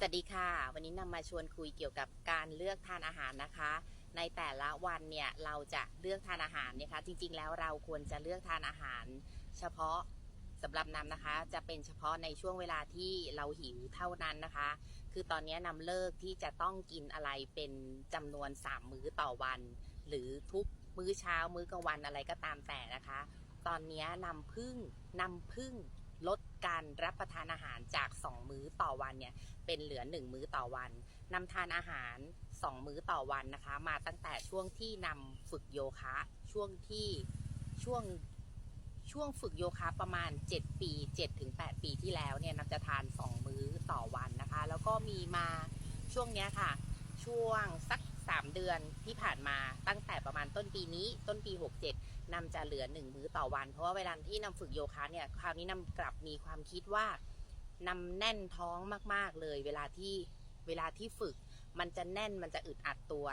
สวัสดีค่ะ วันนี้นำมาชวนคุยเกี่ยวกับการเลือกทานอาหารนะคะ ในแต่ละวันเนี่ยเราจะเลือกทานอาหารเนี่ยคะ จริง ๆ แล้วเราควรจะเลือกทานอาหาร เฉพาะสำหรับนำนะคะ จะเป็นเฉพาะในช่วงเวลาที่เราหิวเท่านั้นนะคะ คือตอนนี้นำเลิกที่จะต้องกินอะไรเป็นจำนวน 3 มื้อต่อวัน หรือทุกมื้อเช้ามื้อกลางวันอะไรก็ตามแต่นะคะ ตอนนี้นำพึ่งนำพึ่ง ลดการรับประทานอาหารจาก 2 มื้อต่อวันเนี่ยเป็นเหลือ 1 มื้อต่อวันนำทานอาหาร 2 มื้อต่อวันนะคะ มาตั้งแต่ช่วงที่นำฝึกโยคะช่วงที่ช่วงช่วงฝึกโยคะประมาณ 7 ปี7ถึง8ปีที่แล้วเนี่ยนำจะทาน 2 มื้อต่อวันนะคะ แล้วก็มีมาช่วงเนี้ยค่ะ ช่วงสัก 3 เดือนที่ผ่านมาตั้งแต่ประมาณต้นปีนี้ต้นปี 67นำจะเหลือ 1 มื้อต่อวัน เพราะว่าเวลาที่นำฝึกโยคะเนี่ยคราวนี้นำกลับมีความคิดว่านำแน่นท้องมากๆเลย เวลาที่เวลาที่ฝึก มันจะแน่นมันจะอึดอัดตัว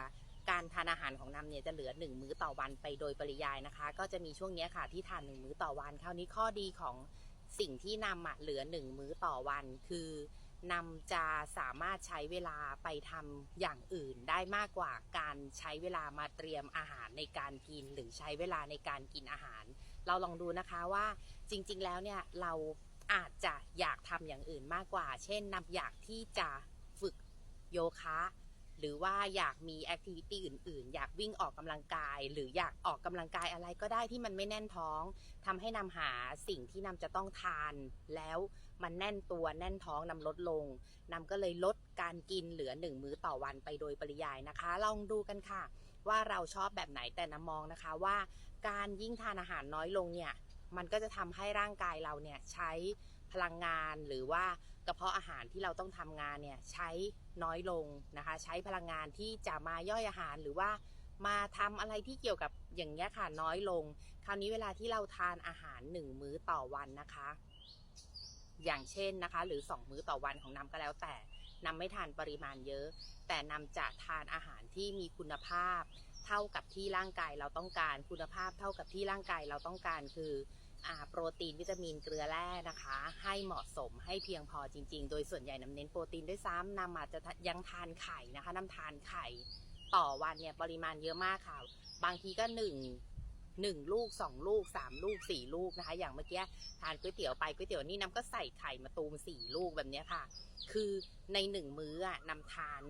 การทานอาหารของนำเนี่ยจะเหลือหนึ่งมื้อต่อวันไปโดยปริยายนะคะ ก็จะมีช่วงนี้ค่ะที่ทานหนึ่งมื้อต่อวัน คราวนี้ข้อดีของสิ่งที่นำอะเหลือหนึ่งมื้อต่อวันคือ นำจะสามารถใช้เวลาไปทำอย่างอื่นได้มากกว่าการใช้เวลามาเตรียมอาหารในการกิน หรือใช้เวลาในการกินอาหาร เราลองดูนะคะว่าจริง ๆ แล้วเนี่ยเราอาจจะอยากทำอย่างอื่นมากกว่า เช่นนำอยากที่จะฝึกโยคะ หรือว่าอยากมีแอคทิวิตี้อื่น ๆ อยากวิ่งออกกำลังกาย หรืออยากออกกำลังกายอะไรก็ได้ที่มันไม่แน่นท้องทำให้นำหาสิ่งที่นำจะต้องทาน แล้วมันแน่นตัวแน่นท้องนำลดลงนำก็เลยลดการกินเหลือหนึ่งมื้อต่อวันไปโดยปริยายนะคะ ลองดูกันค่ะ ว่าเราชอบแบบไหนแต่นำมองนะคะว่าการยิ่งทานอาหารน้อยลงเนี่ยมันก็จะทำให้ร่างกายเราเนี่ยใช้พลังงานหรือว่า กระเพาะอาหารที่เราต้องทำงานเนี่ยใช้น้อยลงนะคะ ใช้พลังงานที่จะมาย่อยอาหารหรือว่ามาทำอะไรที่เกี่ยวกับอย่างเงี้ยค่ะน้อยลง คราวนี้เวลาที่เราทานอาหารหนึ่งมื้อต่อวันนะคะ อย่างเช่นนะคะ หรือ 2 มื้อต่อวันของนำก็แล้วแต่นำไม่ทานปริมาณเยอะ แต่นำจะทานอาหารที่มีคุณภาพ เท่ากับที่ร่างกายเราต้องการคุณภาพ เท่ากับที่ร่างกายเราต้องการคือ โปรตีนวิตามินเกลือแร่นะคะ ให้เหมาะสมให้เพียงพอจริง ๆ โดยส่วนใหญ่นำเน้นโปรตีนด้วยซ้ำนำอาจจะยังทานไข่นะคะนำทานไข่ต่อวันเนี่ยปริมาณเยอะมากค่ะ บางทีก็หนึ่งหนึ่งลูกสองลูกสามลูกสี่ลูกนะคะ อย่างเมื่อกี้ทานก๋วยเตี๋ยวไปก๋วยเตี๋ยวนี่น้ำก็ใส่ไข่มาตูมสี่ลูกแบบนี้ค่ะ คือในหนึ่งมื้ออะนำทาน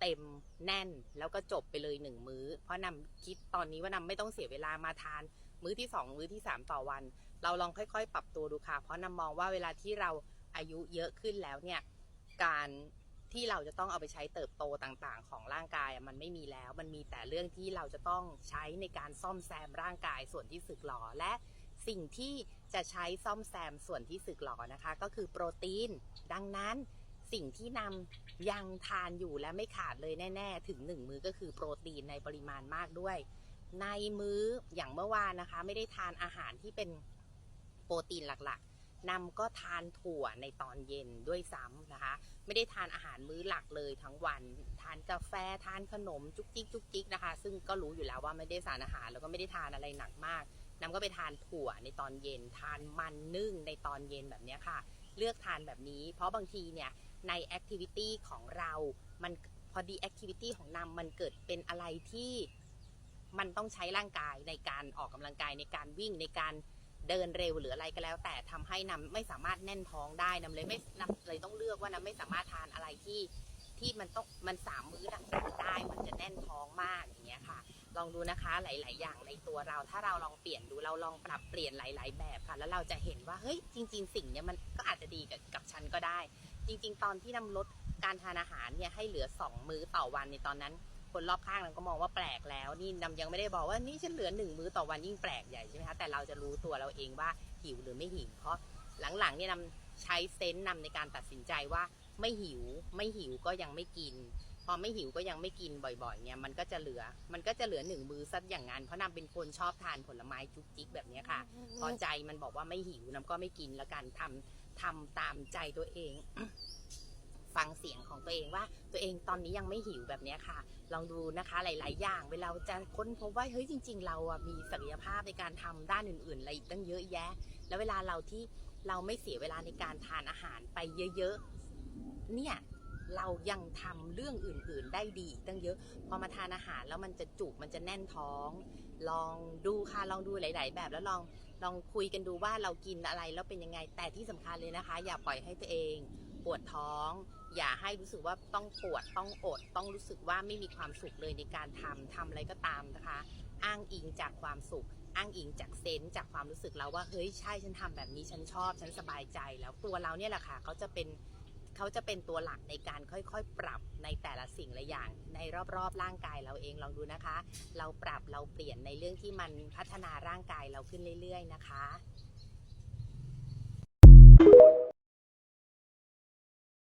เต็มแน่นแล้วก็จบไปเลยหนึ่งมื้อ เพราะนำคิดตอนนี้ว่านำไม่ต้องเสียเวลามาทาน มื้อที่สองมื้อที่สามต่อวัน เราลองค่อยๆ ปรับตัวดูค่ะ เพราะนำมองว่าเวลาที่เราอายุเยอะขึ้นแล้วเนี่ยการที่เราจะต้องเอาไปใช้เติบโตต่างๆ ของร่างกายมันไม่มีแล้ว มันมีแต่เรื่องที่เราจะต้องใช้ในการซ่อมแซมร่างกายส่วนที่สึกหรอและสิ่งที่จะใช้ซ่อมแซมส่วนที่สึกหรอนะคะ ก็คือโปรตีน ดังนั้นสิ่งที่นำยังทานอยู่และไม่ขาดเลยแน่ ๆ ถึงหนึ่งมื้อก็คือโปรตีนในปริมาณมากด้วย ในมื้ออย่างเมื่อวานนะคะ ไม่ได้ทานอาหารที่เป็นโปรตีนหลักๆนำก็ทานถั่วในตอนเย็นด้วยซ้ำนะคะ ไม่ได้ทานอาหารมื้อหลักเลยทั้งวัน ทานกาแฟทานขนมจุกจิกจุกจิกนะคะ ซึ่งก็รู้อยู่แล้วว่าไม่ได้สารอาหารแล้วก็ไม่ได้ทานอะไรหนักมากนำก็ไปทานถั่วในตอนเย็น ทานมันนึ่งในตอนเย็นแบบนี้ค่ะ เลือกทานแบบนี้ เพราะบางทีเนี่ยในแอคทิวิตี้ของเรา มันพอดีแอคทิวิตี้ของนำมันเกิดเป็นอะไรที่ มันต้องใช้ร่างกายในการออกกำลังกายในการวิ่งในการเดินเร็วหรืออะไรก็แล้ว แต่ทำให้นำไม่สามารถแน่นท้องได้นำเลยไม่นำเลยต้องเลือกว่านำไม่สามารถทานอะไรที่ที่มันต้องมันสามมื้อหลังได้มันจะแน่นท้องมากอย่างเงี้ยค่ะ ลองดูนะคะหลาย ๆ อย่างในตัวเรา ถ้าเราลองเปลี่ยนดูเราลองปรับเปลี่ยนหลาย ๆ แบบค่ะ แล้วเราจะเห็นว่าเฮ้ยจริง ๆ สิ่งเนี้ยมันก็อาจจะดีกับกับฉันก็ได้ จริง ๆ ตอนที่นำลดการทานอาหารเนี่ยให้เหลือ 2 มื้อต่อวันในตอนนั้น คนรอบข้างเราก็มองว่าแปลกแล้ว นี่นำยังไม่ได้บอกว่านี่ฉันเหลือหนึ่งมื้อต่อวันยิ่งแปลกใหญ่ใช่ไหมคะแต่เราจะรู้ตัวเราเองว่าหิวหรือไม่หิวเพราะหลังๆเนี่ยนำใช้เซนส์นำในการตัดสินใจว่าไม่หิว ไม่หิวก็ยังไม่กิน พอไม่หิวก็ยังไม่กินบ่อยๆเนี่ยมันก็จะเหลือ มันก็จะเหลือหนึ่งมื้อซัดอย่างนั้นเพราะนำเป็นคนชอบทานผลไม้จุกจิกแบบเนี้ยค่ะ พอใจมันบอกว่าไม่หิวน้ำก็ไม่กินแล้วกันทำทำตามใจตัวเอง ฟังเสียงของตัวเองว่า ตัวเองตอนนี้ยังไม่หิวแบบนี้ค่ะ ลองดูนะคะหลาย ๆ อย่าง เวลาจะค้นพบว่าเฮ้ยจริง ๆ เราอะมีศักยภาพในการทำด้านอื่น ๆ อะไรอีกตั้งเยอะแยะ แล้วเวลาเราที่เราไม่เสียเวลาในการทานอาหารไปเยอะ ๆ เนี่ยเรายังทำเรื่องอื่น ๆ ได้ดีตั้งเยอะ พอมาทานอาหารแล้วมันจะจุกมันจะแน่นท้อง ลองดูค่ะลองดูหลาย ๆ แบบแล้วลองลองคุยกันดูว่าเรากินอะไรแล้วเป็นยังไงแต่ที่สำคัญเลยนะคะ อย่าปล่อยให้ตัวเอง ปวดท้อง อย่าให้รู้สึกว่าต้องปวดต้องอด ต้องรู้สึกว่าไม่มีความสุขเลยในการทำทำอะไรก็ตามนะคะ อ้างอิงจากความสุข อ้างอิงจากเซนส์จากความรู้สึกเราว่าเฮ้ยใช่ฉันทำแบบนี้ฉันชอบฉันสบายใจแล้วตัวเราเนี่ยแหละค่ะเขาจะเป็นเขาจะเป็นตัวหลักในการค่อยๆ ปรับในแต่ละสิ่งละอย่าง ในรอบๆ ร่างกายเราเองลองดูนะคะ เราปรับเราเปลี่ยนในเรื่องที่มันพัฒนาร่างกายเราขึ้นเรื่อย ๆ นะคะ